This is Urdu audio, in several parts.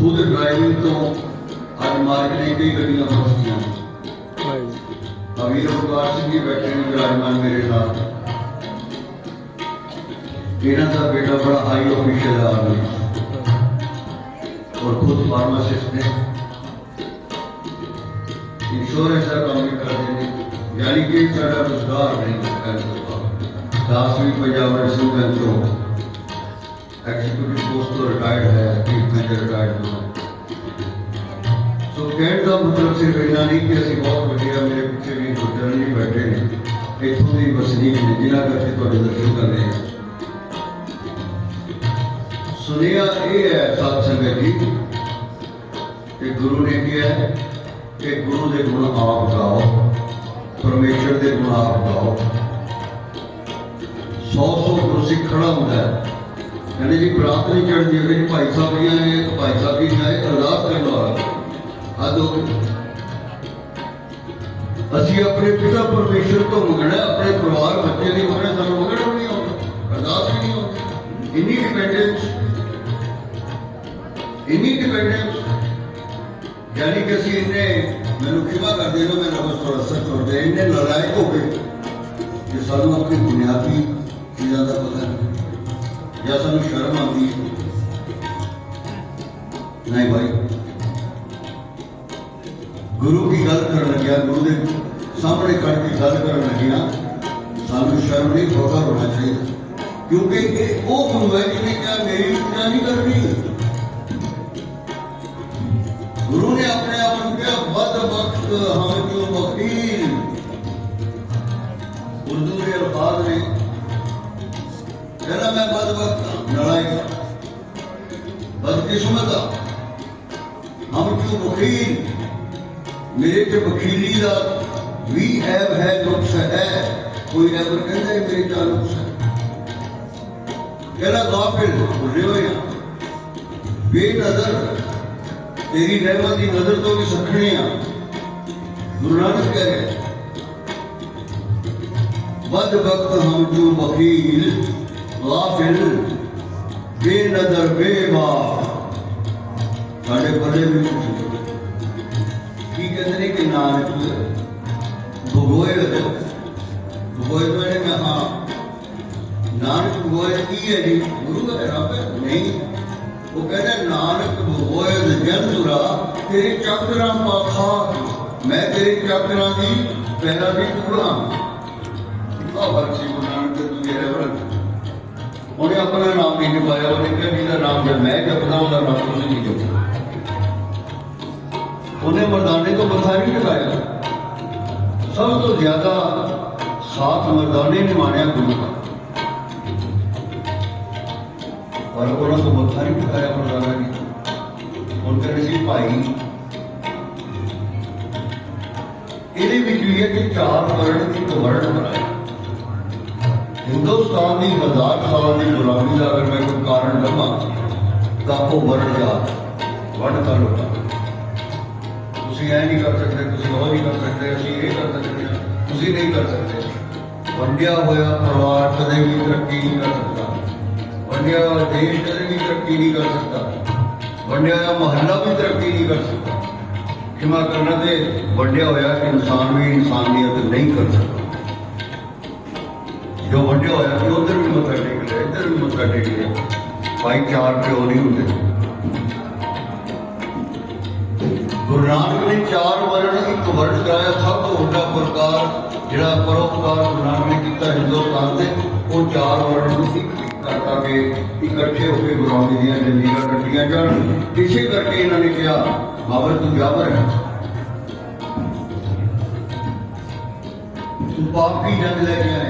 خود ڈرائیو تو آج مارکنے کے ہی گھنیاں بہتی ہیں ہاں جی۔ امیر اوکار سے بھی بیٹھے ہیں کہ آج مان میرے ساتھ میرا سا بیٹا بڑا آئی اور بھی شہدہ آگا ہے اور خود فارماسس نے انشور ایسا کام بھی کر دیں یعنی کہ ایک سڑا رزدار نہیں کرتا ہے تاسوی پجاور سنگل چوک ایگزیکٹو پوسٹ تو ریٹائرڈ ہے چیف مینیجر ریٹائرڈ ہوا سو کہنے کا مطلب صرف اتنا نہیں کہ اسی بہت وڈیا میرے پیچھے بھی دو جن بھی بیٹھے ہیں اتوں کی وسیع نے جنہ کر کے تھوڑے درشن کر رہے ہیں سنیا یہ ہے سات سنگ جی کہ گرو نے کیا ہے کہ گرو کے گن آپ گاؤ پرمیشور کے گن آپ گاؤ سو سو گرو سکھ کھڑا ہوتا ہے یعنی جی برات نہیں چڑھتی ہوگی بھائی صاحب بھی آئے تو بھائی صاحب بھی جائے ارداس کرنا ہوا آج ہو اسی اپنے پتا پرمیشر تو منگنا اپنے پروار بچے نہیں منگنا سر منگنا بھی نہیں ہوتا ارداس بھی نہیں ہوتا انہی ڈیپینڈنس انہی ڈیپینڈنس یعنی کہ اسی انہیں میں نے نکھیوا کر دینا میں نبس تو رسل ہو دے انہیں لڑائے ہو گئے یہ سالوں اپنی بنیادی چیزیں دا پتہ نہیں شرم آتی ہے نہیں بھائی گرو کی گل کر لگیا گرو دن سامنے کھڑ کے گل کر لگیا سانو شرم نہیں بہتر ہونا چاہیے کیونکہ وہ گرو ہے جنہیں کیا میری بدقسمت ہم کیوں وکیل میرے تے وکیلی دا وی عیب ہے نقص ہے کوئی ایبر کہندا ہے میرے تے نقص ہے کہنا غافل بھولے ہو یہاں بے نظر تیری رحمت دی نظر تو بھی سکھنے ہیں گرو کہہ رہے ہیں بد وقت ہم جو وکیل غافل ਬੇਨਦਰ ਬੇਵਾ ਸਾਡੇ ਬੱਲੇ ਵੀ ਕੀ ਕਹਿੰਦੇ ਨੇ ਕਿ ਨਾਨਕ ਭਗੋਏ ਹੋ ਭਗੋਏ ਮੈਂ ਕਹਾ ਨਾਨਕ ਭਗੋਏ ਕੀ ਹੈ ਜੀ ਗੁਰੂ ਦਾ ਰੱਬ ਨਹੀਂ ਉਹ ਕਹਿੰਦਾ ਨਾਨਕ ਭਗੋਏ ਜੰਦੁਰਾ ਤੇਰੇ ਚੱਕਰਾਂ ਪਾਖਾ ਮੈਂ ਤੇਰੇ ਚੱਕਰਾਂ ਦੀ ਪਹਿਲਾਂ ਵੀ ਟੁਕੜਾ ਹਾਂ ਬਖਸ਼ੀ ਗੁਰੂ ਨਾਨਕ ਦੇ ਤੂੰ ਜਿਹੜਾ ਉਹਨੇ ਆਪਣਾ ਪੀ ਕੇ ਪਾਇਆ ਉਹਨੇ ਕਿਹਾ ਵੀ ਦਾ ਨਾਮ ਜਦ ਮੈਂ ਜਪਦਾ ਉਹਦਾ ਨਾਮ ਤੁਸੀਂ ਨਹੀਂ ਜਪਦੇ ਉਹਨੇ ਮਰਦਾਨੇ ਤੋਂ ਮੱਥਾ ਨਹੀਂ ਟਿਕਾਇਆ ਸਭ ਤੋਂ ਜ਼ਿਆਦਾ ਸਾਥ ਮਰਦਾਨੇ ਨੇ ਮਾਰਿਆ ਗੁਰੂ ਦਾ ਪਰ ਉਹਨਾਂ ਤੋਂ ਮੱਥਾ ਨਹੀਂ ਟਿਕਾਇਆ ਮਰਦਾਨਾ ਜੀ ਹੁਣ ਕਹਿੰਦੇ ਸੀ ਭਾਈ ਇਹਦੇ ਵਿੱਚ ਵੀ ਹੈ ਕਿ ਚਾਰ ਵਰਣ ਇੱਕ ਵਰਣ ਬਣਾਇਆ ਹਿੰਦੁਸਤਾਨ ਦੀ ਹਜ਼ਾਰ ਸਾਲ ਦੀ ਗੁਲਾਮੀ ਦਾ ਅਗਰ ਮੈਂ ਕੋਈ ਕਾਰਨ ਲੱਭਾਂ ਤਾਂ ਉਹ ਵਰਣ ਦਾ ਵਰਣ ਦਾ ਲੋਕਾਂ ਤੁਸੀਂ ਐ ਨਹੀਂ ਕਰ ਸਕਦੇ ਤੁਸੀਂ ਉਹ ਨਹੀਂ ਕਰ ਸਕਦੇ ਅਸੀਂ ਇਹ ਕਰ ਸਕਦੇ ਤੁਸੀਂ ਨਹੀਂ ਕਰ ਸਕਦੇ ਵੰਡਿਆ ਹੋਇਆ ਪਰਿਵਾਰ ਕਦੇ ਵੀ ਤਰੱਕੀ ਨਹੀਂ ਕਰ ਸਕਦਾ ਵੰਡਿਆ ਦੇਸ਼ ਕਦੇ ਵੀ ਤਰੱਕੀ ਨਹੀਂ ਕਰ ਸਕਦਾ ਵੰਡਿਆ ਹੋਇਆ ਮਹੱਲਾ ਵੀ ਤਰੱਕੀ ਨਹੀਂ ਕਰ ਸਕਦਾ ਕਿਮਾ ਕਰਨਾ ਤੇ ਵੰਡਿਆ ਹੋਇਆ ਇਨਸਾਨ ਵੀ ਇਨਸਾਨੀਅਤ ਨਹੀਂ ਕਰ ਸਕਦਾ جو ونڈیا ہوا پھر ادھر بھی مطلب ٹیک لیا ادھر بھی مطلب ٹیک لیا بھائی چار ہو نہیں ہوں گرو نانک نے چار ورن کرایا سب کو واقع پروپکار گرو نانک نے وہ چار ورن کر کے اکٹھے ہو کے گروان جی دیا زندگیاں کٹھیاں جان اسی کر کے انہوں نے کیا کی جنگ لے گیا ہے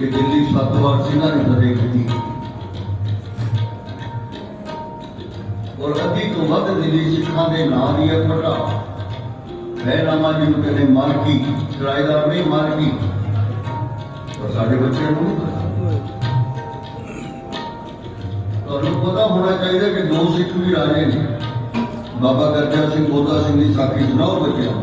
ਕਿ ਦਿੱਲੀ ਸੱਤ ਵਾਰ ਸਿੰਘਾਂ ਨੇ ਫਤਿਹ ਕੀਤੀ ਔਰ ਅੱਧੀ ਤੋਂ ਵੱਧ ਦਿੱਲੀ ਸਿੱਖਾਂ ਦੇ ਨਾਂ ਦੀ ਹੈ ਫਟਾ ਬਹਿਨਾਮਾ ਜਿਹਨੂੰ ਕਹਿੰਦੇ ਮਾਲਕੀ ਕਿਰਾਏਦਾਰ ਨਹੀਂ ਮਾਲਕੀ ਪਰ ਸਾਡੇ ਬੱਚੇ ਨੂੰ ਤੁਹਾਨੂੰ ਪਤਾ ਹੋਣਾ ਚਾਹੀਦਾ ਕਿ ਦੋ ਸਿੱਖ ਵੀ ਰਾਜੇ ਨੇ ਬਾਬਾ ਗਰਜਾ ਸਿੰਘ ਬੋਧਾ ਸਿੰਘ ਦੀ ਸਾਖੀ ਸੁਣਾਓ ਬੱਚਿਆਂ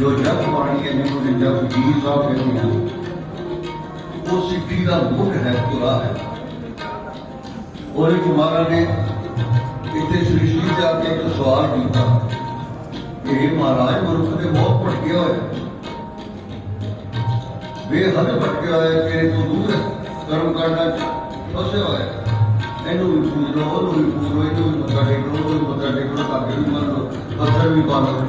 بے حد پٹکیا ہوا پھر مت ٹیک اینو بھی پتھر بھی بند